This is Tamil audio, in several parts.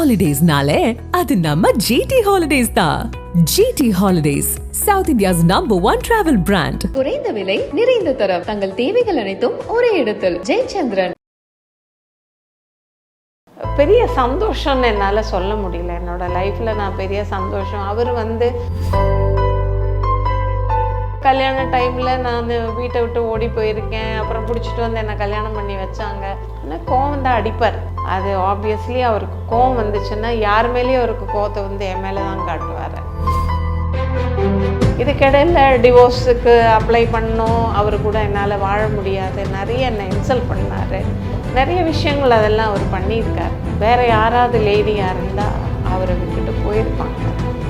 ஹாலிடேஸ்னாலே அது நம்ம ஜிடி ஹாலிடேஸ் தான் GT holidays South India's number one travel brand குறைந்த விலை நிறைந்த தரம். தங்கள் தேவைகள் அனைத்தும் ஒரே இடத்தில். ஜெயச்சந்திரன். பெரிய சந்தோஷம்னு என்னால் சொல்ல முடியல. என்னோட லைஃப்பில் நான் பெரிய சந்தோஷம். அவர் வந்து கல்யாண டைமில் நான் வீட்டை விட்டு ஓடி போயிருக்கேன். அப்புறம் பிடிச்சிட்டு வந்து என்னை கல்யாணம் பண்ணி வச்சாங்க. ஆனால் கோவம் தான் அடிப்பார். அது ஆப்வியஸ்லி அவருக்கு கோவம் வந்துச்சுன்னா யார் மேலேயும் அவருக்கு கோவத்தை வந்து என் மேலே தான் காட்டுவார். இதுக்கிடையில் டிவோர்ஸுக்கு அப்ளை பண்ணோம் அவர் கூட என்னால் வாழ முடியாது. நிறைய என்னை இன்சல்ட் பண்ணார். நிறைய விஷயங்கள் அதெல்லாம் அவர் பண்ணியிருக்கார். வேறு யாராவது லேடியாக இருந்தால் அவரை விட்டுட்டு போயிருப்பாங்க.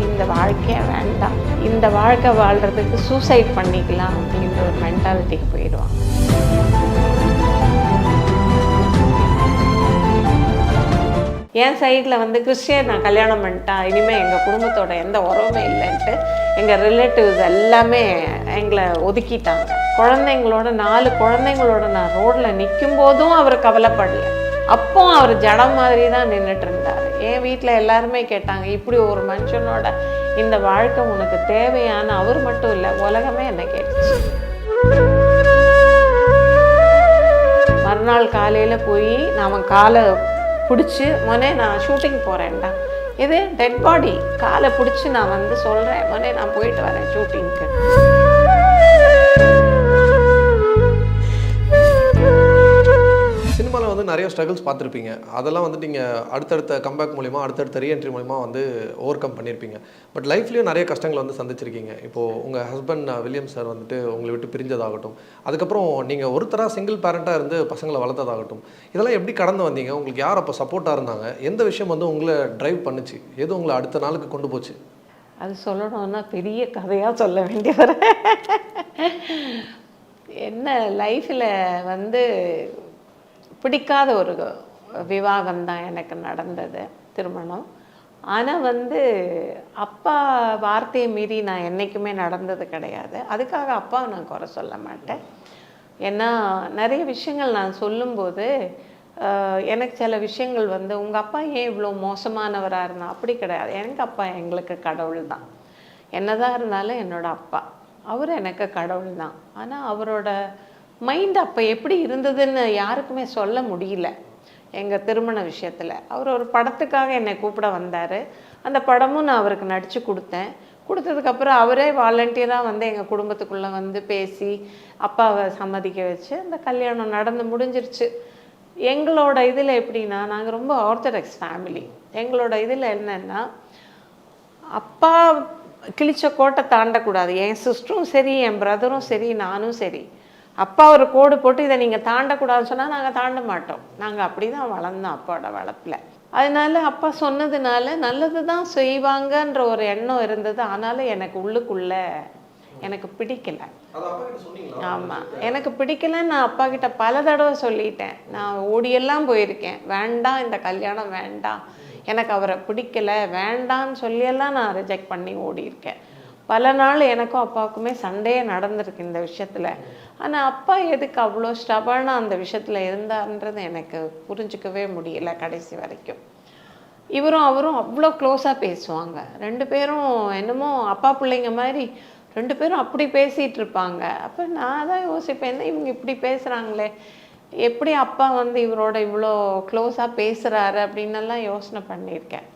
இந்த வாழ்க்கையே வேண்டாம். இந்த வாழ்க்கை வாழ்கிறதுக்கு சூசைட் பண்ணிக்கலாம் அப்படின்ற ஒரு மென்டாலிட்டிக்கு போயிடுவாங்க. என் சைடில் வந்து கிறிஸ்டியன் நான் கல்யாணம் பண்ணிட்டா இனிமேல் எங்கள் குடும்பத்தோட எந்த உறவுமே இல்லைன்ட்டு எங்கள் ரிலேட்டிவ்ஸ் எல்லாமே எங்களை ஒதுக்கிட்டாங்க. குழந்தைங்களோட நாலு குழந்தைங்களோட நான் ரோட்டில் நிற்கும் போதும் அவர் கவலைப்படல. அப்போ அவர் ஜடம் மாதிரி தான் நின்றுட்டு இருந்தார். என் வீட்டில் எல்லாருமே கேட்டாங்க இப்படி ஒரு மனுஷனோட இந்த வாழ்க்கை உனக்கு தேவையான அவர் மட்டும் இல்லை உலகமே என்ன கேட்டுச்சு. மறுநாள் காலையில் போய் நாம் காலை பிடிச்சி மொனே நான் ஷூட்டிங் போகிறேன்டா இது டெட் பாடி காலை பிடிச்சி நான் வந்து சொல்கிறேன் மொனே நான் போயிட்டு வரேன் ஷூட்டிங்க்கு வந்து நிறைய ஸ்ட்ரகிள்ஸ் பார்த்துருப்பீங்க. அதெல்லாம் வந்து நீங்கள் அடுத்தடுத்த கம்பேக் மூலிமா அடுத்தடுத்த ரீஎன்ட்ரி மூலிமா வந்து ஓவர் கம் பண்ணியிருப்பீங்க பட் லைஃப்லேயும் நிறைய கஷ்டங்களை வந்து சந்திச்சிருக்கீங்க. இப்போது உங்கள் ஹஸ்பண்ட் வில்லியம் சார் வந்துட்டு உங்களை விட்டு பிரிஞ்சதாகட்டும். அதுக்கப்புறம் நீங்கள் ஒருத்தராக சிங்கிள் பேரண்ட்டாக இருந்து பசங்களை வளர்த்ததாகட்டும். இதெல்லாம் எப்படி கடந்து வந்தீங்க? உங்களுக்கு யார் அப்போ சப்போர்ட்டாக இருந்தாங்க? எந்த விஷயம் வந்து உங்களை ட்ரைவ் பண்ணுச்சு? எது உங்களை அடுத்த நாளுக்கு கொண்டு போச்சு? அது சொல்லணும்னா பெரிய கதையாக சொல்ல வேண்டியவர் என்ன லைஃப்பில் வந்து பிடிக்காத ஒரு விவாகம் தான் எனக்கு நடந்தது திருமணம். ஆனால் வந்து அப்பா வார்த்தையை மீறி நான் என்றைக்குமே நடந்தது கிடையாது. அதுக்காக அப்பாவை நான் குறை சொல்ல மாட்டேன். ஏன்னா நிறைய விஷயங்கள் நான் சொல்லும்போது எனக்கு சில விஷயங்கள் வந்து உங்கள் அப்பா ஏன் இவ்வளோ மோசமானவராக இருந்தா? அப்படி கிடையாது. எனக்கு அப்பா எங்களுக்கு கடவுள் தான். என்னதான் இருந்தாலும் என்னோட அப்பா. அவர் எனக்கு கடவுள் தான். ஆனால் அவரோட மைண்ட் அப்போ எப்படி இருந்ததுன்னு யாருக்குமே சொல்ல முடியல. எங்கள் திருமண விஷயத்தில். அவர் ஒரு படத்துக்காக என்னை கூப்பிட வந்தார். அந்த படமும் நான் அவருக்கு நடித்து கொடுத்தேன். கொடுத்ததுக்கப்புறம் அவரே வாலண்டியராக வந்து எங்கள் குடும்பத்துக்குள்ளே வந்து பேசி அப்பாவை சம்மதிக்க வச்சு அந்த கல்யாணம் நடந்து முடிஞ்சிருச்சு. எங்களோட இதில் எப்படின்னா நாங்கள் ரொம்ப ஆர்த்தடாக்ஸ் ஃபேமிலி எங்களோட இதில் என்னென்னா அப்பா கிழிச்ச கோட்டை தாண்டக்கூடாது. என் சிஸ்டரும் சரி என் பிரதரும் சரி நானும் சரி. அப்பா ஒரு கோடு போட்டு இதை நீங்கள் தாண்டக்கூடாதுன்னு சொன்னால் நாங்கள் தாண்ட மாட்டோம். நாங்கள் அப்படி தான் வளர்ந்தோம் அப்பாவோட வளர்ப்பில். அதனால அப்பா சொன்னதுனால நல்லது தான் செய்வாங்கன்ற ஒரு எண்ணம் இருந்தது. ஆனாலும் எனக்கு உள்ளுக்குள்ள எனக்கு பிடிக்கல. ஆமாம் எனக்கு பிடிக்கலன்னு நான் அப்பா கிட்ட பல தடவை சொல்லிட்டேன். நான் ஓடியெல்லாம் போயிருக்கேன். வேண்டாம் இந்த கல்யாணம் வேண்டாம். எனக்கு அவரை பிடிக்கல. வேண்டான்னு சொல்லியெல்லாம் நான் ரிஜெக்ட் பண்ணி ஓடி இருக்கேன் பல நாள் எனக்கும் அப்பாவுக்குமே சண்டையே நடந்திருக்கு இந்த விஷயத்தில். ஆனால் அப்பா எதுக்கு அவ்வளோ ஸ்டபனாக அந்த விஷயத்தில் இருந்தார்ன்றது எனக்கு புரிஞ்சிக்கவே முடியல கடைசி வரைக்கும். இவரும் அவரும் அவ்வளோ க்ளோஸாக பேசுவாங்க. ரெண்டு பேரும் என்னமோ அப்பா பிள்ளைங்க மாதிரி ரெண்டு பேரும் அப்படி பேசிகிட்டு இருப்பாங்க. அப்போ நான் தான் யோசிப்பேன் இவங்க இப்படி பேசுகிறாங்களே எப்படி அப்பா வந்து இவரோட இவ்வளோ க்ளோஸாக பேசுகிறாரு அப்படின்னெல்லாம் யோசனை பண்ணியிருக்கேன்.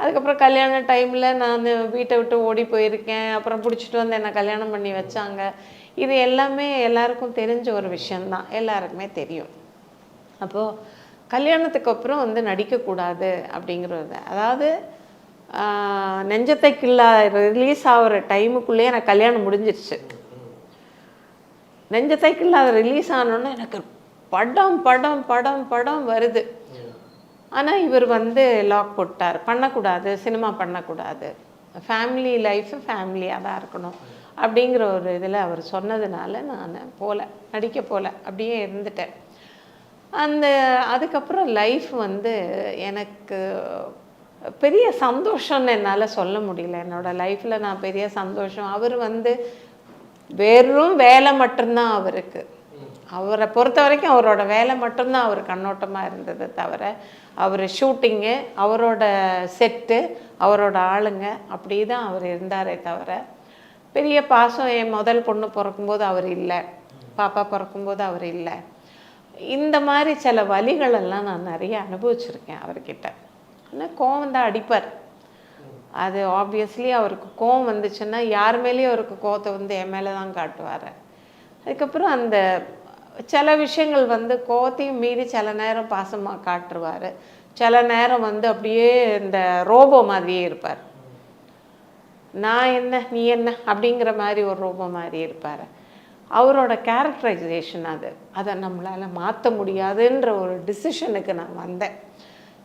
அதுக்கப்புறம் கல்யாண டைமில் நான் வீட்டை விட்டு ஓடி போயிருக்கேன். அப்புறம் பிடிச்சிட்டு வந்து என்னை கல்யாணம் பண்ணி வச்சாங்க. இது எல்லாமே எல்லாருக்கும் தெரிஞ்ச ஒரு விஷயந்தான் எல்லாருக்குமே தெரியும். அப்போது கல்யாணத்துக்கு அப்புறம் வந்து நடிக்கக்கூடாது அப்படிங்கிறது. அதாவது நெஞ்சத்தை கில்லா ரிலீஸ் ஆகிற டைமுக்குள்ளேயே எனக்கு கல்யாணம் முடிஞ்சிருச்சு. நெஞ்சத்தை கில்லாத ரிலீஸ் ஆனோன்னே எனக்கு படம் படம் படம் படம் வருது. ஆனால் இவர் வந்து லாக் போட்டார். பண்ணக்கூடாது சினிமா பண்ணக்கூடாது. ஃபேமிலி லைஃபு ஃபேமிலியாக தான் இருக்கணும். அப்படிங்கிற ஒரு இதில் அவர் சொன்னதுனால நான் போகல நடிக்க போகல அப்படியே இருந்துட்டேன். அந்த அதுக்கப்புறம் லைஃப் வந்து எனக்கு பெரிய சந்தோஷம்னு என்னால் சொல்ல முடியல. என்னோடய லைஃப்பில் நான் பெரிய சந்தோஷம். அவர் வந்து வெறும் வேலை மட்டும்தான் அவருக்கு. அவரை பொறுத்த வரைக்கும் அவரோட வேலை மட்டும்தான் அவர் கண்ணோட்டமாக இருந்தது தவிர அவர் ஷூட்டிங்கு அவரோட செட்டு அவரோட ஆளுங்க அப்படி தான் அவர் இருந்தாரே தவிர பெரிய பாசம் என் முதல் பொண்ணு பிறக்கும்போது அவர் இல்லை பாப்பா பிறக்கும்போது அவர் இல்லை. இந்த மாதிரி சில வழிகளெல்லாம் நான் நிறைய அனுபவிச்சிருக்கேன் அவர்கிட்ட. ஆனால் கோவம் தான் அடிப்பார். அது ஆப்வியஸ்லி அவருக்கு கோவம் வந்துச்சுன்னா யார் மேலேயும் அவருக்கு கோவத்தை வந்து என் மேலே தான் காட்டுவார். அதுக்கப்புறம் அந்த சில விஷயங்கள் வந்து கோவத்தையும் மீறி சில நேரம் பாசமாக காட்டுருவார் சில நேரம் வந்து அப்படியே இந்த ரோபோ மாதிரியே இருப்பார். நான் என்ன நீ என்ன அப்படிங்கிற மாதிரி ஒரு ரோபோ மாதிரி இருப்பார். அவரோட கேரக்டரைசேஷன் அது. அதை நம்மளால் மாற்ற முடியாதுன்ற ஒரு டிசிஷனுக்கு நான் வந்தேன்.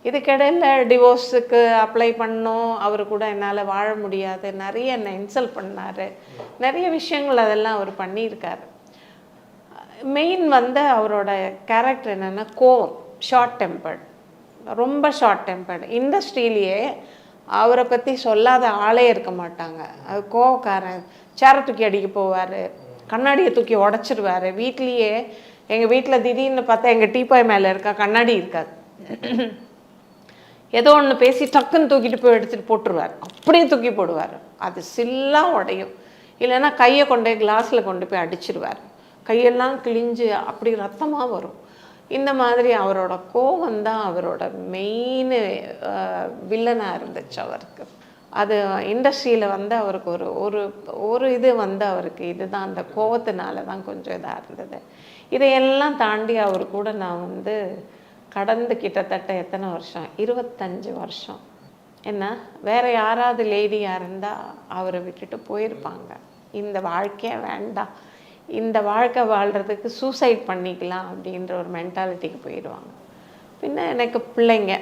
இதுக்கிடையில் டிவோர்ஸுக்கு அப்ளை பண்ணோம். அவர் கூட என்னால் வாழ முடியாது. நிறைய என்னை இன்சல்ட் பண்ணார். நிறைய விஷயங்கள் அதெல்லாம் அவர் பண்ணியிருக்காரு. மெயின் வந்து அவரோட கேரக்டர் என்னென்னா கோவம் ஷார்ட் டெம்பர்ட் ரொம்ப ஷார்ட் டெம்பர்டு இண்டஸ்ட்ரியிலேயே அவரை பற்றி சொல்லாத ஆளே இருக்க மாட்டாங்க. அது கோவக்காரன் சேரை தூக்கி அடிக்க போவார் கண்ணாடியை தூக்கி உடச்சிருவார். வீட்லேயே எங்கள் வீட்டில் திடீர்னு பார்த்தா எங்கள் டீப்பாய் மேலே இருக்கா கண்ணாடி இருக்காது. ஏதோ ஒன்று பேசி டக்குன்னு தூக்கிட்டு போய் எடுத்துகிட்டு போட்டுருவார். அப்படியே தூக்கி போடுவார். அது சில்லாக உடையும். இல்லைன்னா கையை கொண்டு போய் கிளாஸில் கொண்டு போய் அடிச்சிருவார். கையெல்லாம் கிழிஞ்சு அப்படி ரத்தமாக வரும். இந்த மாதிரி அவரோட கோவம் தான் அவரோட மெயின் வில்லனாக இருந்துச்சு அவருக்கு. அது இண்டஸ்ட்ரியில் வந்து அவருக்கு ஒரு ஒரு ஒரு இது வந்து அவருக்கு இதுதான். அந்த கோபத்தினால தான் கொஞ்சம் இதாக இருந்தது. இதையெல்லாம் தாண்டி அவர் கூட நான் வந்து கடந்து கிட்டத்தட்ட எத்தனை வருஷம்? இருபத்தஞ்சு வருஷம். என்ன? வேறு யாராவது லேடியாக இருந்தால் அவரை விட்டுட்டு போயிருப்பாங்க. இந்த வாழ்க்கையே வேண்டாம். இந்த வாழ்க்கை வாழ்கிறதுக்கு சூசைட் பண்ணிக்கலாம் அப்படின்ற ஒரு மென்டாலிட்டிக்கு போயிடுவாங்க. பின்ன எனக்கு பிள்ளைங்க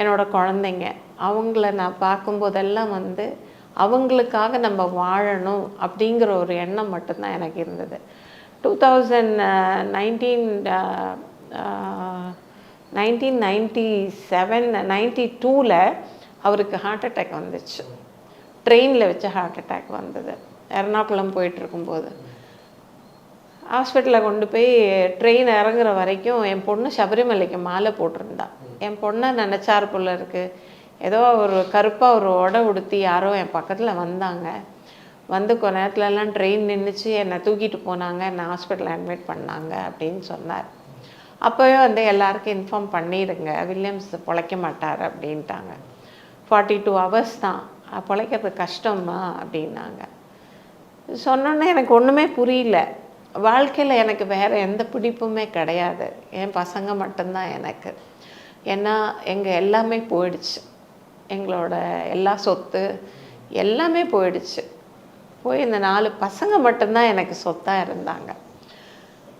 என்னோட குழந்தைங்க அவங்கள நான் பார்க்கும்போதெல்லாம் வந்து அவங்களுக்காக நம்ம வாழணும் அப்படிங்கிற ஒரு எண்ணம் மட்டும்தான் எனக்கு இருந்தது. Two thousand nineteen nineteen ninety seven ninety டூவில் அவருக்கு ஹார்ட் அட்டாக் வந்துச்சு. ட்ரெயினில் வச்சு ஹார்ட் அட்டாக் வந்தது. எர்ணாகுளம் போயிட்டு இருக்கும்போது. ஹாஸ்பிட்டலில் கொண்டு போய் ட்ரெயின் இறங்குற வரைக்கும் என் பொண்ணு சபரிமலைக்கு மாலை போட்டிருந்தா. என் பொண்ணை நினச்சார் போல இருக்கு. ஏதோ ஒரு கருப்பாக ஒரு உடை உடுத்தி யாரோ என் பக்கத்தில் வந்தாங்க. வந்து கொஞ்ச நேரத்துலலாம் ட்ரெயின் நின்றுச்சு என்னை தூக்கிட்டு போனாங்க. என்னை ஹாஸ்பிட்டலில் அட்மிட் பண்ணாங்க அப்படின்னு சொன்னார். அப்போவே வந்து எல்லாருக்கும் இன்ஃபார்ம் பண்ணிடுங்க. வில்லியம்ஸ் பிழைக்க மாட்டார் அப்படின்ட்டாங்க. ஃபார்ட்டி டூ ஹவர்ஸ் தான். பிழைக்கிறது கஷ்டமா அப்படின்னாங்க. சொன்னோன்னே எனக்கு ஒன்றுமே புரியல. வாழ்க்கையில் எனக்கு வேறு எந்த பிடிப்புமே கிடையாது. என் பசங்க மட்டும்தான் எனக்கு. ஏன்னா எங்கள் எல்லாமே போயிடுச்சு. எங்களோட எல்லா சொத்து எல்லாமே போயிடுச்சு. போய் இந்த நாலு பசங்க மட்டும்தான் எனக்கு சொத்தாக இருந்தாங்க.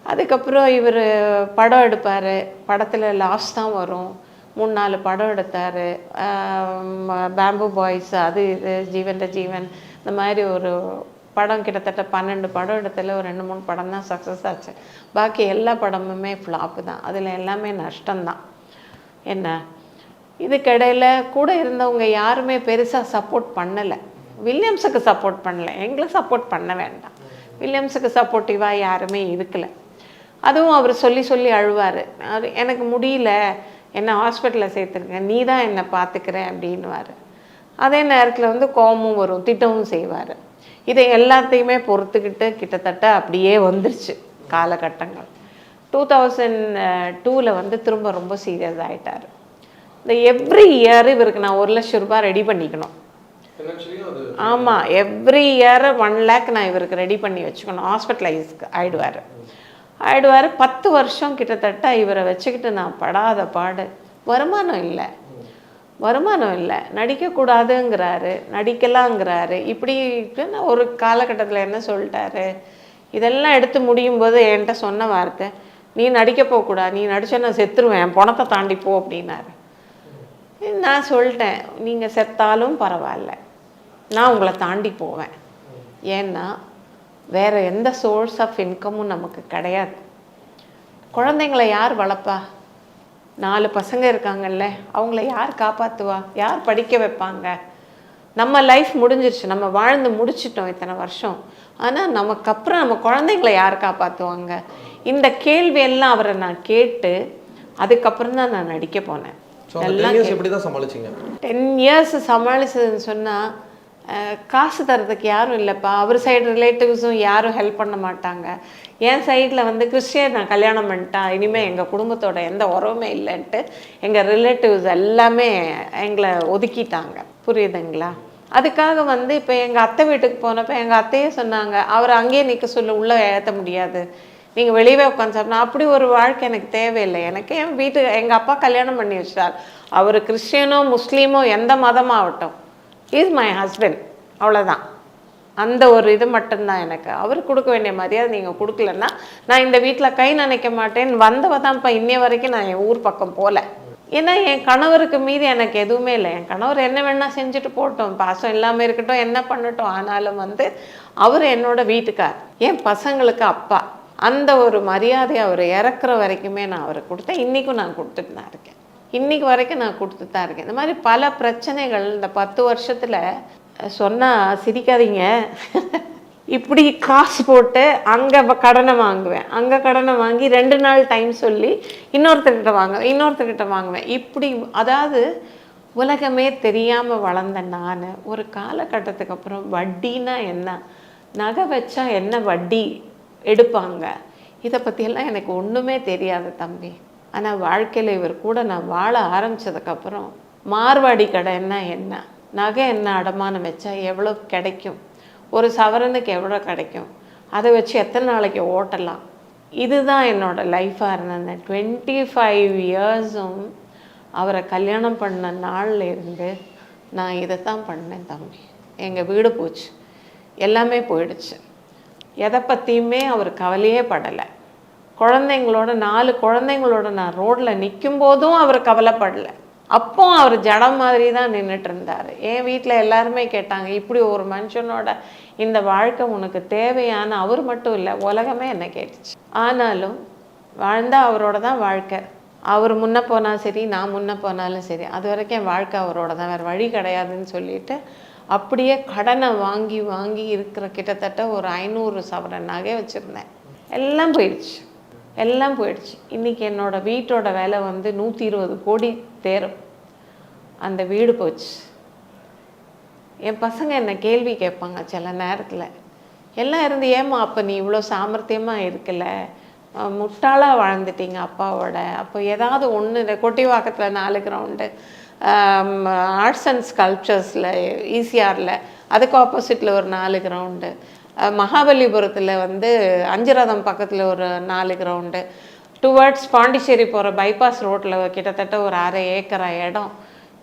அதுக்கப்புறம் இவர் படம் எடுப்பார். படத்தில் லாஸ் தான் வரும். மூணு நாலு படம் எடுத்தார். பேம்பு பாய்ஸ் அது இது ஜீவன்ற ஜீவன் இந்த மாதிரி ஒரு படம் கிட்டத்தட்ட பன்னெண்டு படம் இடத்துல ஒரு ரெண்டு மூணு படம் தான் சக்ஸஸ் ஆச்சு. பாக்கி எல்லா படமுமே ஃப்ளாப்பு தான். அதில் எல்லாமே நஷ்டம்தான். என்ன? இதுக்கிடையில் கூட இருந்தவங்க யாருமே பெருசாக சப்போர்ட் பண்ணலை. வில்லியம்ஸுக்கு சப்போர்ட் பண்ணலை. எங்களுக்கு சப்போர்ட் பண்ண வேண்டாம். வில்லியம்ஸுக்கு சப்போர்ட்டிவாக யாருமே இருக்கலை. அதுவும் அவர் சொல்லி சொல்லி அழுவார். அது எனக்கு முடியல. என்னை ஹாஸ்பிட்டலில் சேர்த்துருங்க. நீ தான் என்னை பார்த்துக்கிற அப்படின்வார் அதே நேரத்தில் வந்து கோபமும் வரும். திட்டமும் செய்வார். இதை எல்லாத்தையுமே பொறுத்துக்கிட்டு கிட்டத்தட்ட அப்படியே வந்துருச்சு காலகட்டங்கள். டூ தௌசண்ட் டூவில் வந்து திரும்ப ரொம்ப சீரியஸ் ஆகிட்டார் இந்த எவ்ரி இயர் இவருக்கு நான் ஒரு லட்சம் ரூபாய் ரெடி பண்ணிக்கணும். ஆமாம் எவ்ரி இயர் ஒன் லேக் நான் இவருக்கு ரெடி பண்ணி வச்சுக்கணும். ஹாஸ்பிட்டலைஸ்க்கு ஆயிடுவார். ஆயிடுவார். பத்து வருஷம் கிட்டத்தட்ட இவரை வச்சுக்கிட்டு நான் படாத பாடு. வருமானம் இல்லை. வருமானம் இல்லை. நடிக்கக்கூடாதுங்கிறாரு. நடிக்கலாங்கிறாரு. இப்படி ஒரு காலகட்டத்தில் என்ன சொல்லிட்டாரு? இதெல்லாம் எடுத்து முடியும் போது என்கிட்ட சொன்ன வார்த்தை நீ நடிக்க போகக்கூடாது நீ நடிச்சா நான் செத்துருவேன். பணத்தை தாண்டி போ அப்படின்னாரு. நான் சொல்லிட்டேன் நீங்கள் செத்தாலும் பரவாயில்ல. நான் உங்களை தாண்டி போவேன். ஏன்னா வேறு எந்த சோர்ஸ் ஆஃப் இன்கமும் நமக்கு கிடையாது. குழந்தைங்கள யார் வளர்ப்பா? நாலு பசங்க இருக்காங்கல்ல அவங்கள யார் காப்பாற்றுவா யார் படிக்க வைப்பாங்க? நம்ம லைஃப் முடிஞ்சிருச்சு. நம்ம வாழ்ந்து முடிச்சிட்டோம் இத்தனை வருஷம். ஆனால் நமக்கு அப்புறம் நம்ம குழந்தைங்கள யார் காப்பாற்றுவாங்க இந்த கேள்வி எல்லாம் அவரை நான் கேட்டு அதுக்கப்புறம் தான் நான் நடிக்க போனேன். இயர்ஸ் எப்படி தான் சமாளிச்சிங்க? டென் இயர்ஸ் சமாளிச்சதுன்னு சொன்னால் காசு தரதுக்கு யாரும் இல்லைப்பா. அவர் சைடு ரிலேட்டிவ்ஸும் யாரும் ஹெல்ப் பண்ண மாட்டாங்க. என் சைடில் வந்து கிறிஸ்டியன் நான் கல்யாணம் பண்ணிட்டா இனிமேல் எங்கள் குடும்பத்தோட எந்த உறவுமே இல்லைன்ட்டு எங்கள் ரிலேட்டிவ்ஸ் எல்லாமே எங்களை ஒதுக்கிட்டாங்க. புரியுதுங்களா? அதுக்காக வந்து இப்போ எங்கள் அத்தை வீட்டுக்கு போனப்போ எங்கள் அத்தையே சொன்னாங்க அவர் அங்கேயே நிற்க சொல்ல உள்ளே ஏற்ற முடியாது. நீங்கள் வெளியவே உட்காந்து சாப்பிடணும். அப்படி ஒரு வாழ்க்கை எனக்கு தேவையில்லை. எனக்கு என் வீட்டு எங்கள் அப்பா கல்யாணம் பண்ணி வச்சிட்டார் அவர் கிறிஸ்டியனோ முஸ்லீமோ எந்த மதமாகட்டும். இஸ் மை ஹஸ்பண்ட் அவ்வளோதான் அந்த ஒரு இது மட்டும்தான் எனக்கு. அவர் கொடுக்க வேண்டிய மரியாதை நீங்கள் கொடுக்கலன்னா நான் இந்த வீட்டில் கை நினைக்க மாட்டேன். வந்தவ தான்ப்பா இன்னைய வரைக்கும் நான் என் ஊர் பக்கம் போகல ஏன்னா என் கணவருக்கு மீது எனக்கு எதுவுமே இல்லை. என் கணவர் என்ன வேணால் செஞ்சுட்டு போட்டோம். பாசம் இல்லாமல் இருக்கட்டும் என்ன பண்ணட்டும் ஆனாலும் வந்து அவர் என்னோட வீட்டுக்கார். என் பசங்களுக்கு அப்பா. அந்த ஒரு மரியாதை அவர் இறக்குற வரைக்குமே நான் அவரை கொடுத்தேன். இன்றைக்கும் நான் கொடுத்துட்டு தான் இருக்கேன். இன்னைக்கு வரைக்கும் நான் கொடுத்து தான் இருக்கேன். இந்த மாதிரி பல பிரச்சனைகள் இந்த பத்து வருஷத்தில் சொன்னால் சிரிக்காதீங்க. இப்படி காசு போட்டு அங்கே கடனை வாங்குவேன். அங்கே கடனை வாங்கி ரெண்டு நாள் டைம் சொல்லி இன்னொருத்தர்கிட்ட வாங்குவேன் இன்னொருத்தர்கிட்ட வாங்குவேன். இப்படி அதாவது உலகமே தெரியாமல் வளர்ந்த நான் ஒரு காலகட்டத்துக்கு அப்புறம் வட்டினா என்ன? நகை வச்சா என்ன வட்டி எடுப்பாங்க? இதை பற்றியெல்லாம் எனக்கு ஒன்றுமே தெரியாது தம்பி. ஆனால் வாழ்க்கையில் இவர் கூட நான் வாழ ஆரம்பிச்சதுக்கப்புறம் மார்வாடி கடைன்னா என்ன நகை என்ன அடமானம் வச்சா எவ்வளோ கிடைக்கும்? ஒரு சவரனுக்கு எவ்வளோ கிடைக்கும்? அதை வச்சு எத்தனை நாளைக்கு ஓட்டலாம்? இதுதான் என்னோடய லைஃப்பாக இருந்தது. டுவெண்ட்டி ஃபைவ் இயர்ஸும் அவரை கல்யாணம் பண்ண நாளில் இருந்து நான் இதை தான் பண்ணேன் தம்பி. எங்கள் வீடு போச்சு. எல்லாமே போயிடுச்சு. எதை பற்றியுமே அவர் கவலையே படலை. குழந்தைங்களோட நாலு குழந்தைங்களோட நான் ரோட்டில் நிற்கும் போதும் அவர் கவலைப்படலை. அப்போ அவர் ஜடம் மாதிரி தான் நின்றுட்டு இருந்தார் என் வீட்டில் எல்லாருமே கேட்டாங்க இப்படி ஒரு மனுஷனோட இந்த வாழ்க்கை உனக்கு தேவையான அவர் மட்டும் இல்லை உலகமே என்ன கேட்டுச்சு. ஆனாலும் வாழ்ந்தால் அவரோட தான் வாழ்க்கை. அவர் முன்ன போனால் சரி நான் முன்ன போனாலும் சரி அது வரைக்கும் என் வாழ்க்கை அவரோட தான். வேறு வழி கிடையாதுன்னு சொல்லிட்டு அப்படியே கடனை வாங்கி வாங்கி இருக்கிற கிட்டத்தட்ட ஒரு ஐநூறு சவரன் நகை வச்சுருந்தேன். எல்லாம் போயிடுச்சு. எல்லாம் போயிடுச்சு. இன்றைக்கி என்னோடய வீட்டோட விலை வந்து நூற்றி இருபது கோடி தேரும். அந்த வீடு போச்சு. என் பசங்க என்னை கேள்வி கேட்பாங்க சில நேரத்தில். எல்லாம் இருந்து ஏம்மா அப்போ நீ இவ்வளோ சாமர்த்தியமாக இருக்கல? முட்டாளாக வளர்ந்துட்டீங்க வாழ்ந்துட்டீங்க அப்பாவோட. அப்போ ஏதாவது ஒன்று இந்த கொட்டிவாக்கத்தில் நாலு கிரவுண்டு ஆர்ட்ஸ் அண்ட் ஸ்கல்ப்சர்ஸில் ஈசிஆரில் அதுக்கு ஆப்போசிட்டில் ஒரு நாலு கிரவுண்டு மகாபலிபுரத்தில் வந்து அஞ்சுரதம் பக்கத்தில் ஒரு நாலு கிரவுண்டு டுவர்ட்ஸ் பாண்டிச்சேரி போகிற பைபாஸ் ரோட்டில் கிட்டத்தட்ட ஒரு அரை ஏக்கரா இடம்.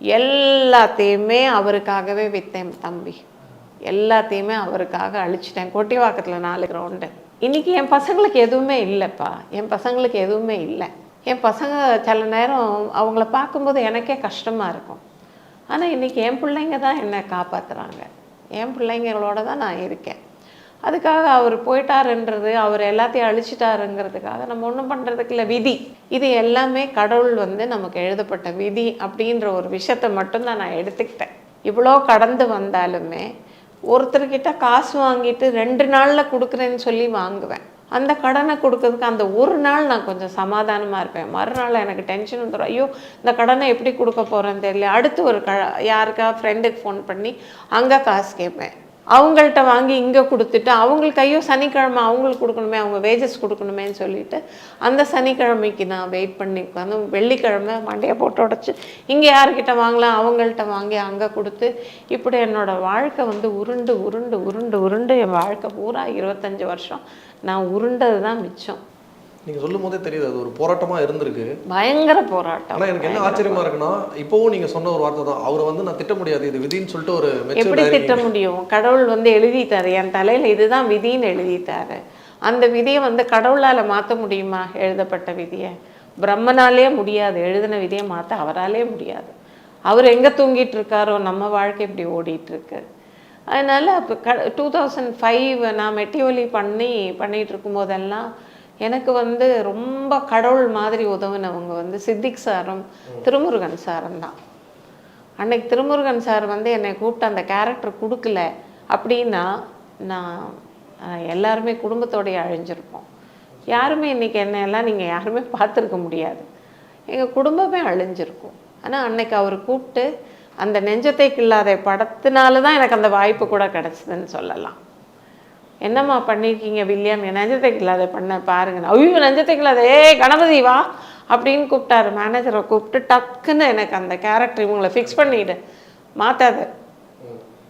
எல்லாத்தையுமே அவருக்காகவே விற்றேன் தம்பி. எல்லாத்தையுமே அவருக்காக அழிச்சிட்டேன். கொட்டிவாக்கத்தில் நாலு கிரவுண்டு இன்றைக்கி என் பசங்களுக்கு எதுவுமே இல்லைப்பா. என் பசங்களுக்கு எதுவுமே இல்லை. என் பசங்க சில நேரம் அவங்கள பார்க்கும்போது எனக்கே கஷ்டமாக இருக்கும். ஆனால் இன்றைக்கி என் பிள்ளைங்க தான் என்னை காப்பாற்றுறாங்க என் பிள்ளைங்களோட தான் நான் இருக்கேன். அதுக்காக அவர் போயிட்டாருன்றது அவர் எல்லாத்தையும் அழிச்சிட்டாருங்கிறதுக்காக நம்ம ஒன்றும் பண்ணுறதுக்கு இல்லை. விதி. இது எல்லாமே கடவுள் வந்து நமக்கு எழுதப்பட்ட விதி அப்படின்ற ஒரு விஷயத்தை மட்டும்தான் நான் எடுத்துக்கிட்டேன். இவ்வளோ கடந்து வந்தாலுமே ஒருத்தர்கிட்ட காசு வாங்கிட்டு ரெண்டு நாளில் கொடுக்குறேன்னு சொல்லி வாங்குவேன். அந்த கடனை கொடுக்கறதுக்கு அந்த ஒரு நாள் நான் கொஞ்சம் சமாதானமாக இருப்பேன். மறுநாள் எனக்கு டென்ஷன் வந்துடும் ஐயோ இந்த கடனை எப்படி கொடுக்க போகிறேன்னு தெரியல. அடுத்து ஒரு க யாருக்கா ஃப்ரெண்டுக்கு ஃபோன் பண்ணி அங்கே காசு கேட்பேன். அவங்கள்ட்ட வாங்கி இங்கே கொடுத்துட்டு அவங்களுக்கு ஐயோ சனிக்கிழமை அவங்களுக்கு கொடுக்கணுமே அவங்க வேஜஸ் கொடுக்கணுமேன்னு சொல்லிட்டு அந்த சனிக்கிழமைக்கு நான் வெயிட் பண்ணி உட்காந்து வெள்ளிக்கிழமை மண்டையை போட்டு உடச்சி இங்கே யார்கிட்ட வாங்கலாம்? அவங்கள்ட்ட வாங்கி அங்கே கொடுத்து இப்படி என்னோடய வாழ்க்கை வந்து உருண்டு உருண்டு உருண்டு உருண்டு என் வாழ்க்கை பூரா இருபத்தஞ்சி வருஷம். நான் உருண்டது தான் மிச்சம். நீங்கள் சொல்லும் போதே தெரியுது அது ஒரு போராட்டமாக இருந்திருக்கு. பயங்கர போராட்டம். ஆனால் எனக்கு என்ன ஆச்சரியமா இருக்குன்னா இப்போவும் நீங்கள் சொன்ன ஒரு வார்த்தை தான். அவரை வந்து நான் திட்ட முடியாது இது விதின்னு சொல்லிட்டு ஒரு எப்படி திட்ட முடியும்? கடவுள் வந்து எழுதிட்டாரு என் தலையில் இதுதான் விதின்னு எழுதிட்டாரு. அந்த விதியை வந்து கடவுளால் மாற்ற முடியுமா எழுதப்பட்ட விதியை? பிரம்மனாலே முடியாது எழுதின விதியை மாற்ற அவராலே முடியாது. அவர் எங்கே தூங்கிட்டு இருக்காரோ நம்ம வாழ்க்கை இப்படி ஓடிட்டு இருக்கு. அதனால அப்போ க டூ தௌசண்ட் ஃபைவ் நான் மெட்டியோலி பண்ணி பண்ணிட்டு இருக்கும்போதெல்லாம் எனக்கு வந்து ரொம்ப கடவுள் மாதிரி உதவுனவங்க வந்து சித்திக் சாரும் திருமுருகன் சாரும் தான். அன்னைக்கு திருமுருகன் சார் வந்து என்னை கூப்பிட்டு அந்த கேரக்டர் கொடுக்கல அப்படின்னா நான் எல்லாருமே குடும்பத்தோடயே அழிஞ்சிருப்போம். யாருமே இன்றைக்கி என்ன எல்லாம் நீங்கள் யாருமே பார்த்துருக்க முடியாது. எங்கள் குடும்பமே அழிஞ்சிருக்கும். ஆனால் அன்னைக்கு அவர் கூப்பிட்டு அந்த நெஞ்சத்தை கில்லாத படத்தினால தான் எனக்கு அந்த வாய்ப்பு கூட கிடச்சிதுன்னு சொல்லலாம். என்னம்மா பண்ணியிருக்கீங்க வில்லியம்? என் நெஞ்சத்தைக்கு இல்லாத பண்ண பாருங்கண்ணா ஐயோ நெஞ்சத்தைக்கு இல்லாத ஏய் கணபதி வா அப்படின்னு கூப்பிட்டாரு. மேனேஜரை கூப்பிட்டு டக்குன்னு எனக்கு அந்த கேரக்டர் இவங்களை ஃபிக்ஸ் பண்ணிக்கிட்டு மாற்றாத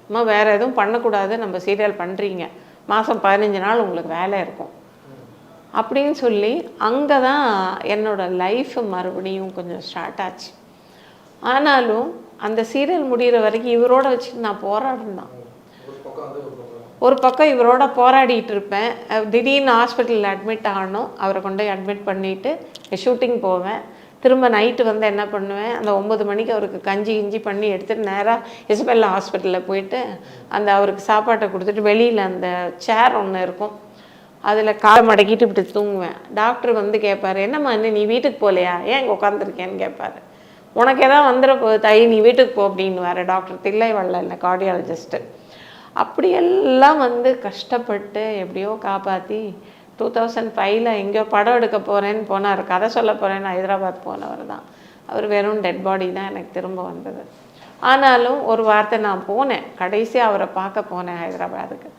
அம்மா வேறு எதுவும் பண்ணக்கூடாது. நம்ம சீரியல் பண்ணுறீங்க மாதம் பதினஞ்சு நாள் உங்களுக்கு வேலை இருக்கும். அப்படின்னு சொல்லி அங்கே தான் என்னோடய லைஃப் மறுபடியும் கொஞ்சம் ஸ்டார்ட் ஆச்சு. ஆனாலும் அந்த சீரியல் முடிகிற வரைக்கும் இவரோட வச்சுட்டு நான் போராடினான் ஒரு பக்கம் இவரோட போராடிட்டு இருப்பேன். திடீர்னு ஹாஸ்பிட்டலில் அட்மிட் ஆகணும். அவரை கொண்டு போய் அட்மிட் பண்ணிவிட்டு ஷூட்டிங் போவேன். திரும்ப நைட்டு வந்து என்ன பண்ணுவேன்? அந்த ஒம்பது மணிக்கு அவருக்கு கஞ்சி கிஞ்சி பண்ணி எடுத்துகிட்டு நேராக இசபெல்லா ஹாஸ்பிட்டலில் போயிட்டு அந்த அவருக்கு சாப்பாட்டை கொடுத்துட்டு வெளியில் அந்த சேர் ஒன்று இருக்கும். அதில் காலை மடக்கிட்டு இப்படி தூங்குவேன். டாக்டர் வந்து கேட்பார் என்னம்மா இன்னும் நீ வீட்டுக்கு போகலையா? ஏன் இங்கே உட்காந்துருக்கேன்னு கேட்பாரு உனக்கு எதாவது வந்துட போகுது தை நீ வீட்டுக்கு போ அப்படின்னு வேறு டாக்டர் தில்லை வல்ல இல்லை கார்டியாலஜிஸ்ட்டு அப்படியெல்லாம் வந்து கஷ்டப்பட்டு எப்படியோ காப்பாற்றி டூ தௌசண்ட் ஃபைவ்ல எங்கேயோ படம் எடுக்க போகிறேன்னு போனார். கதை சொல்ல போகிறேன்னு ஹைதராபாத் போனவர் தான். அவர் வெறும் டெட் பாடி தான் எனக்கு திரும்ப வந்தது. ஆனாலும் ஒரு வார்த்தை நான் போனேன். கடைசியாக அவரை பார்க்க போனேன் ஹைதராபாத்துக்கு.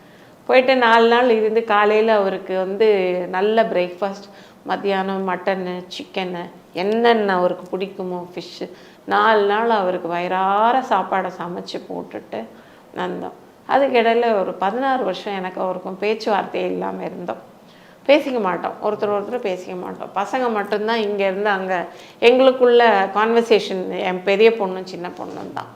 போயிட்டு நாலு நாள் இருந்து காலையில் அவருக்கு வந்து நல்ல பிரேக்ஃபாஸ்ட் மத்தியானம் மட்டனு சிக்கனு என்னென்ன அவருக்கு பிடிக்குமோ ஃபிஷ்ஷு நாலு நாள் அவருக்கு வயிறார சாப்பாடை சமைச்சு போட்டுட்டு வந்தோம். அதுக்கிடையில் ஒரு பதினாறு வருஷம் எனக்கு அவருக்கும் பேச்சுவார்த்தையே இல்லாமல் இருந்தோம். பேசிக்க மாட்டோம். ஒருத்தர் ஒருத்தர் பேசிக்க மாட்டோம். பசங்க மட்டும்தான் இங்கேருந்து அங்கே எங்களுக்குள்ள கான்வர்சேஷன் என் பெரிய பொண்ணும் சின்ன பொண்ணும் தான்.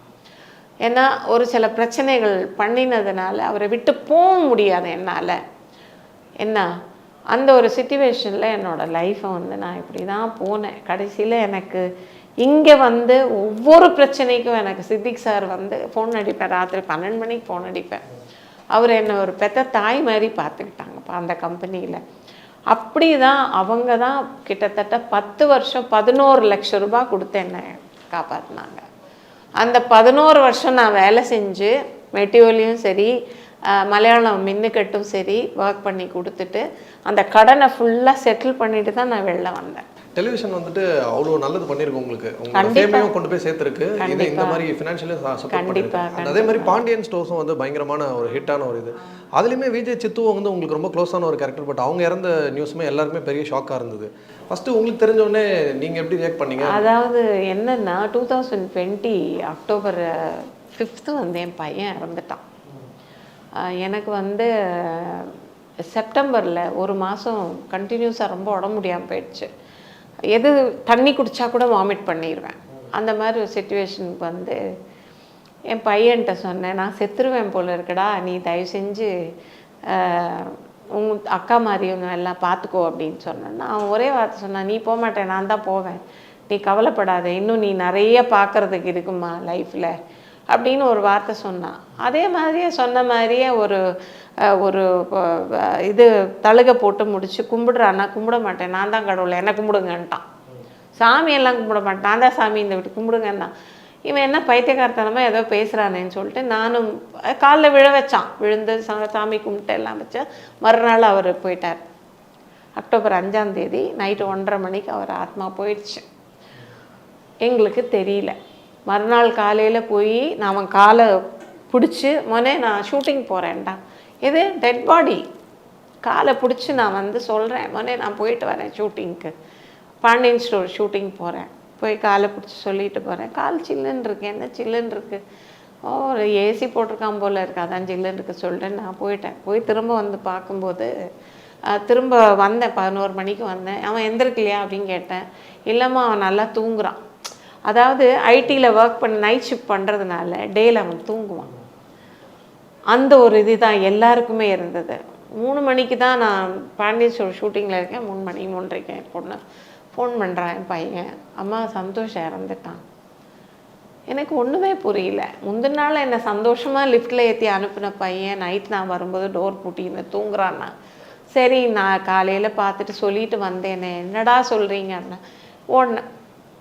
ஏன்னா ஒரு சில பிரச்சனைகள் பண்ணினதுனால அவரை விட்டு போக முடியாது என்னால். என்ன? அந்த ஒரு சுச்சுவேஷனில் என்னோடய லைஃப்பை வந்து நான் இப்படி தான் போனேன். கடைசியில் எனக்கு இங்கே வந்து ஒவ்வொரு பிரச்சனைக்கும் எனக்கு சித்திக் சார் வந்து ஃபோன் அடிப்பேன். ராத்திரி பன்னெண்டு மணிக்கு ஃபோன் அடிப்பேன். அவர் என்னை ஒரு பெத்த தாய் மாதிரி பார்த்துக்கிட்டாங்கப்பா அந்த கம்பெனியில் அப்படி தான் அவங்க தான் கிட்டத்தட்ட பத்து வருஷம் பதினோரு லட்சம் ரூபாய் கொடுத்து என்னை காப்பாற்றினாங்க அந்த பதினோரு வருஷம் நான் வேலை செஞ்சு மெட்டியோலையும் சரி மலையாளம் மின்னுக்கட்டும் சரி ஒர்க் பண்ணி கொடுத்துட்டு அந்த கடனை ஃபுல்லாக செட்டில் பண்ணிட்டு தான் நான் வெளில வந்தேன். டெலிவிஷன் வந்துட்டு அவ்வளோ நல்லது பண்ணிருக்கு உங்களுக்கு. ஃபேமையும் கொண்டு போய் சேர்த்துருக்கு. இது இந்த. மாதிரி சப்போர்ட் பண்ணிருக்கு. அதே மாதிரி பாண்டியன் ஸ்டோர்ஸும் வந்து பயங்கரமான ஒரு ஹிட்டான ஒரு இது. அதுலேயுமே விஜய் சித்துவும் வந்து உங்களுக்கு ரொம்ப க்ளோஸான ஒரு கேரக்டர் பட் அவங்க இறந்த நியூஸுமே எல்லாருக்குமே பெரிய ஷாக்காக இருந்தது. ஃபர்ஸ்ட் உங்களுக்கு தெரிஞ்ச உடனே நீங்கள் எப்படி ரியாக்ட் பண்ணீங்க? அதாவது என்னன்னா two thousand twenty October fifth வந்து என் பையன் இறந்துட்டான். எனக்கு வந்து செப்டம்பரில் ஒரு மாதம் கண்டினியூஸாக ரொம்ப உடம்பு முடியாமல் போயிடுச்சு. எது தண்ணி குடித்தா கூட வாமிட் பண்ணிடுவேன் அந்த மாதிரி ஒரு சுச்சுவேஷனுக்கு வந்து என் பையன்கிட்ட சொன்னேன் நான் செத்துருவேன் போல் இருக்கடா நீ தயவு செஞ்சு உங்க அக்கா மாதிரியும் எல்லாம் பார்த்துக்கோ அப்படின்னு சொன்னேன். நான் ஒரே வார்த்தை சொன்னான் நீ போக மாட்டேன் நான் தான் போவேன். நீ கவலைப்படாத இன்னும் நீ நிறைய பார்க்கறதுக்கு இருக்குமா லைஃப்பில் அப்படின்னு ஒரு வார்த்தை சொன்னான். அதே மாதிரியே சொன்ன மாதிரியே ஒரு ஒரு இது தழுகை போட்டு முடிச்சு கும்பிடுறான்னா கும்பிட மாட்டேன். நான் தான் கடவுளை என்ன கும்பிடுங்கன்ட்டான். சாமியெல்லாம் கும்பிட மாட்டேன். நான் தான் சாமி இந்த விட்டு கும்பிடுங்கன்னா இவன் என்ன பைத்தியக்காரத்தனமாக ஏதோ பேசுகிறானேன்னு சொல்லிட்டு நானும் காலில் விழ வச்சான். விழுந்து சாமி கும்பிட்டு எல்லாம் வச்சா மறுநாள் அவர் போயிட்டார். அக்டோபர் அஞ்சாம் தேதி நைட்டு ஒன்றரை மணிக்கு அவர் ஆத்மா போயிடுச்சு. எங்களுக்கு தெரியல. மறுநாள் காலையில் போய் நான் அவன் காலை பிடிச்சி மொனே நான் ஷூட்டிங் போகிறேன்டா இது டெட் பாடி காலை பிடிச்சி நான் வந்து சொல்கிறேன் உடனே நான் போயிட்டு வரேன் ஷூட்டிங்க்கு பாண்டியன் ஸ்டோர் ஷூட்டிங் போகிறேன் போய் காலை பிடிச்சி சொல்லிட்டு போகிறேன் கால் சில்லுன்னு இருக்கு. என்ன சில்லுன்னு இருக்கு? ஓ ஒரு ஏசி போட்டிருக்கான் போல் இருக்கு. அதான் சில்லுன்னு இருக்கு சொல்லிட்டு நான் போயிட்டேன். போய் திரும்ப வந்து பார்க்கும்போது திரும்ப வந்தேன். பதினோரு மணிக்கு வந்தேன். அவன் எந்திருக்கலையா அப்படின்னு கேட்டேன். இல்லைம்மா அவன் நல்லா தூங்குறான். அதாவது ஐடியில் ஒர்க் பண்ண நைட் ஷிஃப்ட் பண்ணுறதுனால டேயில் அவன் தூங்குவான். அந்த ஒரு இதுதான் எல்லாருக்குமே இருந்தது. மூணு மணிக்கு தான் நான் பாண்டியன் ஷூட்டிங்கில் இருக்கேன். மூணு மணி மூன்றரைக்கு என் பொண்ணு ஃபோன் பண்ணுறான் என் பையன். அம்மா சந்தோஷம் இறந்துட்டான். எனக்கு ஒன்றுமே புரியல. முந்தின நாள் என்னை சந்தோஷமாக லிஃப்ட்டில் ஏற்றி அனுப்பின பையன் நைட் நான் வரும்போது டோர் பூட்டின்னு தூங்குறான்னா சரி நான் காலையில் பார்த்துட்டு சொல்லிட்டு வந்தேனே. என்னடா சொல்கிறீங்கன்னா ஒன்று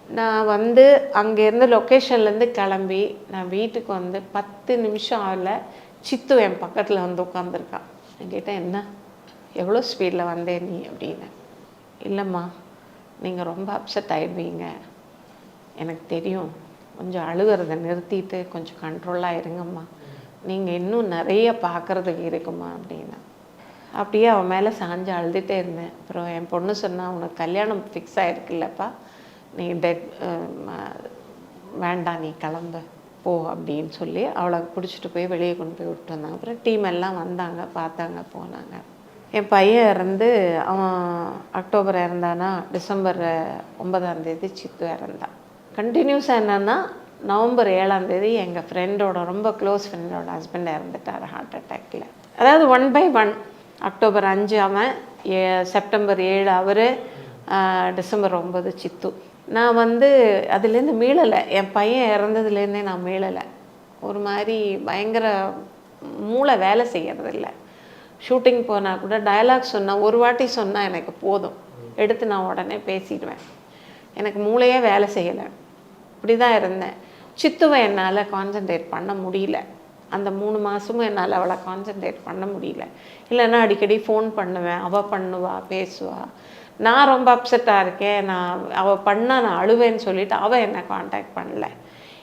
நான் வந்து அங்கேருந்து லொக்கேஷன்லேருந்து கிளம்பி நான் வீட்டுக்கு வந்து பத்து நிமிஷம் ஆகல. சித்து என் பக்கத்தில் வந்து உட்காந்துருக்கான் என்கிட்ட என்ன? எவ்வளோ ஸ்பீடில் வந்தே நீ? அப்படின்னு. இல்லைம்மா நீங்கள் ரொம்ப அப்செட் ஆகிடுவீங்க எனக்கு தெரியும். கொஞ்சம் அழுகிறத நிறுத்திட்டு கொஞ்சம் கண்ட்ரோலாக இருங்கம்மா. நீங்கள் இன்னும் நிறைய பார்க்குறதுக்கு இருக்குமா அப்படின்னா. அப்படியே அவன் மேலே சாஞ்சு அழுதுகிட்டே இருந்தேன். அப்புறம் என் பொண்ணு சொன்னால் உனக்கு கல்யாணம் ஃபிக்ஸ் ஆகிருக்குல்லப்பா நீ டெட் வேண்டாம் நீ கிளம்பு. போ அப்படின்னு சொல்லி அவளை பிடிச்சிட்டு போய் வெளியே கொண்டு போய் விட்டு வந்தாங்க அப்புறம் டீம் எல்லாம் வந்தாங்க பார்த்தாங்க போனாங்க. என் பையன் இறந்து அவன் அக்டோபர் இறந்தானா டிசம்பர் ஒன்பதாம் தேதி சித்து இறந்தான் கண்டினியூஸாக என்னென்னா நவம்பர் ஏழாம் தேதி எங்கள் ஃப்ரெண்டோட ரொம்ப க்ளோஸ் ஃப்ரெண்டோட ஹஸ்பண்ட் இறந்துட்டார் ஹார்ட் அட்டாக்கில் அதாவது ஒன் பை ஒன் அக்டோபர் அஞ்சு அவன் ஏ செப்டம்பர் ஏழு அவர் டிசம்பர் ஒம்பது சித்து. நான் வந்து அதுலேருந்து மீளலை. என் பையன் இறந்ததுலேருந்தே நான் மீளலை. ஒரு மாதிரி பயங்கர மூளை வேலை செய்கிறதில்ல ஷூட்டிங் போனால் கூட டயலாக் சொன்னால் ஒரு வாட்டி சொன்னால் எனக்கு போதும். எடுத்து நான் உடனே பேசிடுவேன். எனக்கு மூளையே வேலை செய்யலை. இப்படி தான் இருந்தேன். சித்துவை என்னால் கான்சென்ட்ரேட் பண்ண முடியல. அந்த மூணு மாதமும் என்னால் அவளை கான்சென்ட்ரேட் பண்ண முடியல. இல்லைன்னா அடிக்கடி ஃபோன் பண்ணுவேன். அவள் பண்ணுவா பேசுவா. நான் ரொம்ப அப்செட்டாக இருக்கேன். நான் அவள் பண்ணால் நான் அழுவேன்னு சொல்லிட்டு அவள் என்னை காண்டாக்ட் பண்ணல.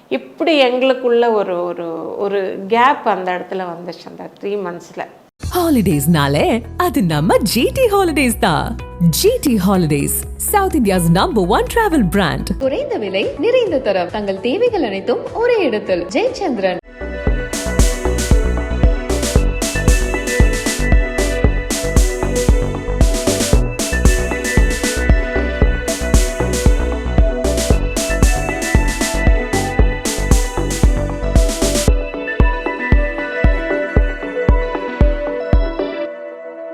இப்படி எங்களுக்குள்ள ஒரு ஒரு ஒரு கேப் அந்த இடத்துல வந்துச்சு அந்த த்ரீ மந்த்ஸில் ஹாலிடேஸ்னாலே அது நம்ம ஜிடி ஹாலிடேஸ் தான். GT holidays South India's number one travel brand குறைந்த விலை நிறைந்த தரம். தங்கள் தேவைகள் அனைத்தும் ஒரே இடத்தில். ஜெயச்சந்திரன்.